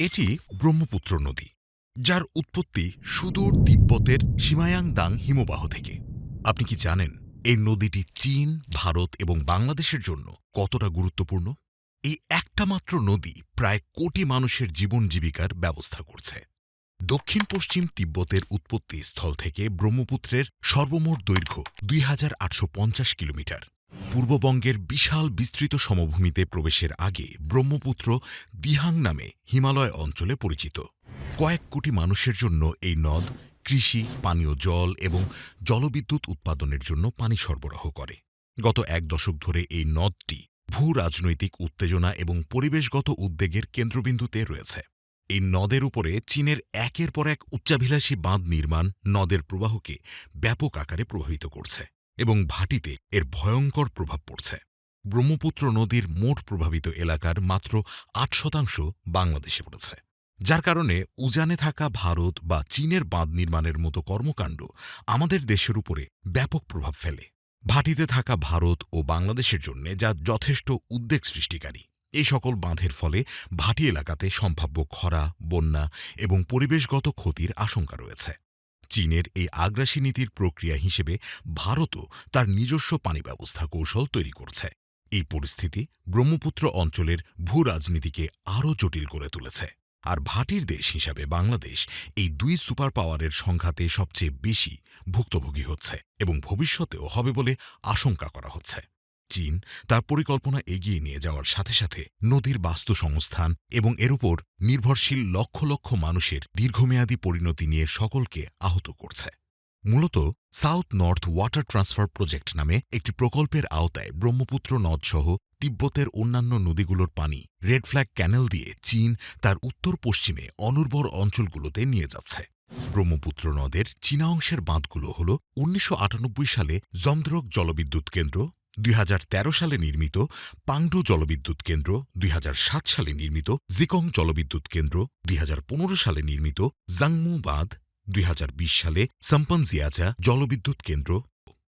এটি ব্রহ্মপুত্র নদী, যার উৎপত্তি সুদূর তিব্বতের সীমায়াংদাং হিমবাহ থেকে। আপনি কি জানেন এই নদীটি চীন, ভারত এবং বাংলাদেশের জন্য কতটা গুরুত্বপূর্ণ? এই একটা মাত্র নদী প্রায় কোটি মানুষের জীবন জীবিকার ব্যবস্থা করছে। দক্ষিণ পশ্চিম তিব্বতের উৎপত্তি স্থল থেকে ব্রহ্মপুত্রের সর্বমোট দৈর্ঘ্য দুই হাজার আটশো পঞ্চাশ কিলোমিটার। পূর্ববঙ্গের বিশাল বিস্তৃত সমভূমিতে প্রবেশের আগে ব্রহ্মপুত্র দিহাং নামে হিমালয় অঞ্চলে পরিচিত। কয়েক কোটি মানুষের জন্য এই নদ কৃষি, পানীয় জল এবং জলবিদ্যুৎ উৎপাদনের জন্য পানি সরবরাহ করে। গত এক দশক ধরে এই নদটি ভূ রাজনৈতিক উত্তেজনা এবং পরিবেশগত উদ্বেগের কেন্দ্রবিন্দুতে রয়েছে। এই নদের উপরে চীনের একের পর এক উচ্চাভিলাষী বাঁধ নির্মাণ নদের প্রবাহকে ব্যাপক আকারে প্রভাবিত করছে। এবং ভাটিতে এর ভয়ঙ্কর প্রভাব পড়ছে। ব্রহ্মপুত্র নদীর মোট প্রভাবিত এলাকার মাত্র আট শতাংশ বাংলাদেশে পড়েছে। যার কারণে উজানে থাকা ভারত বা চীনের বাঁধ নির্মাণের মতো কর্মকাণ্ড আমাদের দেশের উপরে ব্যাপক প্রভাব ফেলে। ভাটিতে থাকা ভারত ও বাংলাদেশের জন্য যা যথেষ্ট উদ্বেগ সৃষ্টিকারী, এই সকল বাঁধের ফলে ভাটি এলাকাতে সম্ভাব্য খরা, বন্যা এবং পরিবেশগত ক্ষতির আশঙ্কা রয়েছে। চীনের এই আগ্রাসী নীতির প্রক্রিয়া হিসেবে ভারতও তার নিজস্ব পানি ব্যবস্থা কৌশল তৈরি করছে। এই পরিস্থিতি ব্রহ্মপুত্র অঞ্চলের ভূ রাজনীতিকে আরও জটিল করে তুলেছে। আর ভাটির দেশ হিসাবে বাংলাদেশ এই দুই সুপার পাওয়ারের সংঘাতে সবচেয়ে বেশি ভুক্তভোগী হচ্ছে এবং ভবিষ্যতেও হবে বলে আশঙ্কা করা হচ্ছে। চীন তার পরিকল্পনা এগিয়ে নিয়ে যাওয়ার সাথে সাথে নদীর বাস্তু সংস্থান এবং এর উপর নির্ভরশীল লক্ষ লক্ষ মানুষের দীর্ঘমেয়াদী পরিণতি নিয়ে সকলকে আহত করছে। মূলত South North water transfer project নামে একটি প্রকল্পের আওতায় ব্রহ্মপুত্র নদসহ তিব্বতের অন্যান্য নদীগুলোর পানি রেড ফ্ল্যাগ ক্যানেল দিয়ে চীন তার উত্তর পশ্চিমে অনুর্বর অঞ্চলগুলোতে নিয়ে যাচ্ছে। ব্রহ্মপুত্র নদের চীনা অংশের বাঁধগুলো হল উনিশশো আটানব্বই সালে জমদ্রক জলবিদ্যুৎ কেন্দ্র দুই হাজার তেরো সালে নির্মিত পাংডু জলবিদ্যুৎ কেন্দ্র, দুই হাজার সাত সালে নির্মিত জিকং জলবিদ্যুৎ কেন্দ্র, দুই হাজার পনেরো সালে নির্মিত জাংমু বাঁধ দুই হাজার বিশ সালে সম্পনজিয়াচা জলবিদ্যুৎ কেন্দ্র।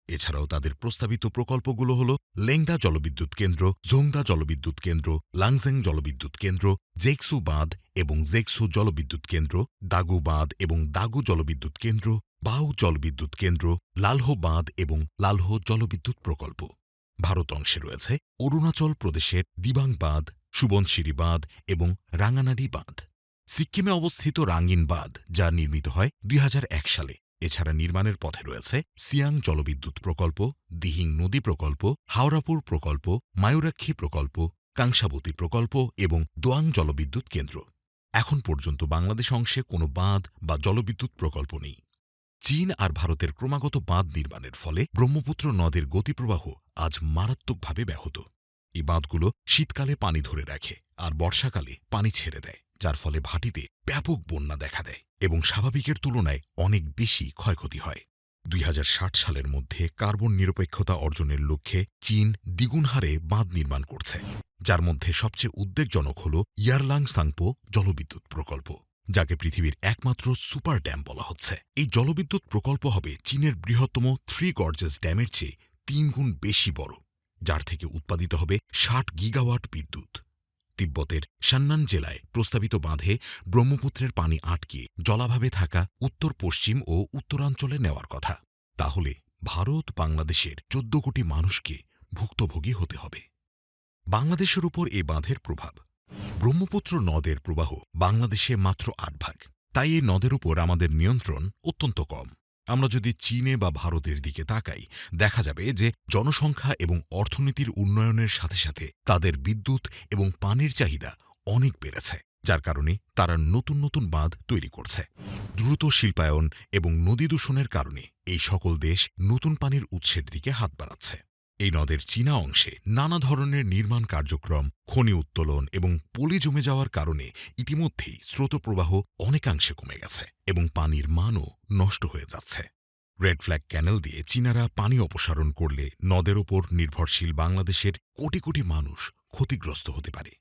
এছাড়াও তাদের প্রস্তাবিত প্রকল্পগুলো হল লেংদা জলবিদ্যুৎ কেন্দ্র জোংদা জলবিদ্যুৎ কেন্দ্র, লাংজেং জলবিদ্যুৎ কেন্দ্র জেকসু বাঁধ এবং জেকসু জলবিদ্যুৎ কেন্দ্র দাগু বাঁধ এবং দাগু জলবিদ্যুৎ কেন্দ্র, বাউ জলবিদ্যুৎ কেন্দ্র লালহো বাঁধ এবং লালহো জলবিদ্যুৎ প্রকল্প। ভারত অংশে রয়েছে অরুণাচল প্রদেশের দিবাং বাঁধ সুবনশিরি বাঁধ এবং রাঙানাড়ি বাঁধ সিকিমে অবস্থিত রাঙ্গিন বাঁধ যা নির্মিত হয় দুই হাজার এক সালে। এছাড়া নির্মাণের পথে রয়েছে সিয়াং জলবিদ্যুৎ প্রকল্প, দিহিং নদী প্রকল্প, হাওড়াপুর প্রকল্প, মায়ুরাক্ষী প্রকল্প, কাংসাবতী প্রকল্প এবং দোয়াং জলবিদ্যুৎ কেন্দ্র। এখন পর্যন্ত বাংলাদেশ অংশে কোনো বাঁধ বা জলবিদ্যুৎ প্রকল্প নেই। চীন আর ভারতের ক্রমাগত বাঁধ নির্মাণের ফলে ব্রহ্মপুত্র নদের গতিপ্রবাহ আজ মারাত্মকভাবে ব্যাহত। এই বাঁধগুলো শীতকালে পানি ধরে রাখে আর বর্ষাকালে পানি ছেড়ে দেয়, যার ফলে ভাটিতে ব্যাপক বন্যা দেখা দেয় এবং স্বাভাবিকের তুলনায় অনেক বেশি ক্ষয়ক্ষতি হয়। দুই হাজার ষাট সালের মধ্যে কার্বন নিরপেক্ষতা অর্জনের লক্ষ্যে চীন দ্বিগুণ হারে বাঁধ নির্মাণ করছে, যার মধ্যে সবচেয়ে উদ্বেগজনক হল ইয়ারলাং সাংপো জলবিদ্যুৎ প্রকল্প। যাকে পৃথিবীর একমাত্র সুপার ড্যাম বলা হচ্ছে। এই জলবিদ্যুৎ প্রকল্প হবে চীনের বৃহত্তম থ্রি গর্জেস ড্যামের চেয়ে তিন গুণ বেশি বড়, যার থেকে উৎপাদিত হবে ষাট গিগাওয়াট বিদ্যুৎ। তিব্বতের সান্নান জেলায় প্রস্তাবিত বাঁধে ব্রহ্মপুত্রের পানি আটকে জলাভাবে থাকা উত্তর, পশ্চিম ও উত্তরাঞ্চলে নেওয়ার কথা। তাহলে ভারত বাংলাদেশের চোদ্দ কোটি মানুষকে ভুক্তভোগী হতে হবে। বাংলাদেশের উপর এ বাঁধের প্রভাব ব্রহ্মপুত্র নদের প্রবাহ বাংলাদেশে মাত্র আট ভাগ। তাই এই নদের উপর আমাদের নিয়ন্ত্রণ অত্যন্ত কম। আমরা যদি চীনে বা ভারতের দিকে তাকাই, দেখা যাবে যে জনসংখ্যা এবং অর্থনীতির উন্নয়নের সাথে সাথে তাদের বিদ্যুৎ এবং পানির চাহিদা অনেক বেড়েছে, যার কারণে তারা নতুন নতুন বাঁধ তৈরি করছে। দ্রুত শিল্পায়ন এবং নদী দূষণের কারণে এই সকল দেশ নতুন পানির উৎসের দিকে হাত বাড়াচ্ছে। এই নদের চীনা অংশে নানা ধরনের নির্মাণ কার্যক্রম, খনি উত্তোলন এবং পলি জমে যাওয়ার কারণে ইতিমধ্যেই স্রোতপ্রবাহ অনেকাংশে কমে গেছে এবং পানির মানও নষ্ট হয়ে যাচ্ছে। রেড ফ্ল্যাগ ক্যানেল দিয়ে চীনারা পানি অপসারণ করলে নদের ওপর নির্ভরশীল বাংলাদেশের কোটি কোটি মানুষ ক্ষতিগ্রস্ত হতে পারে।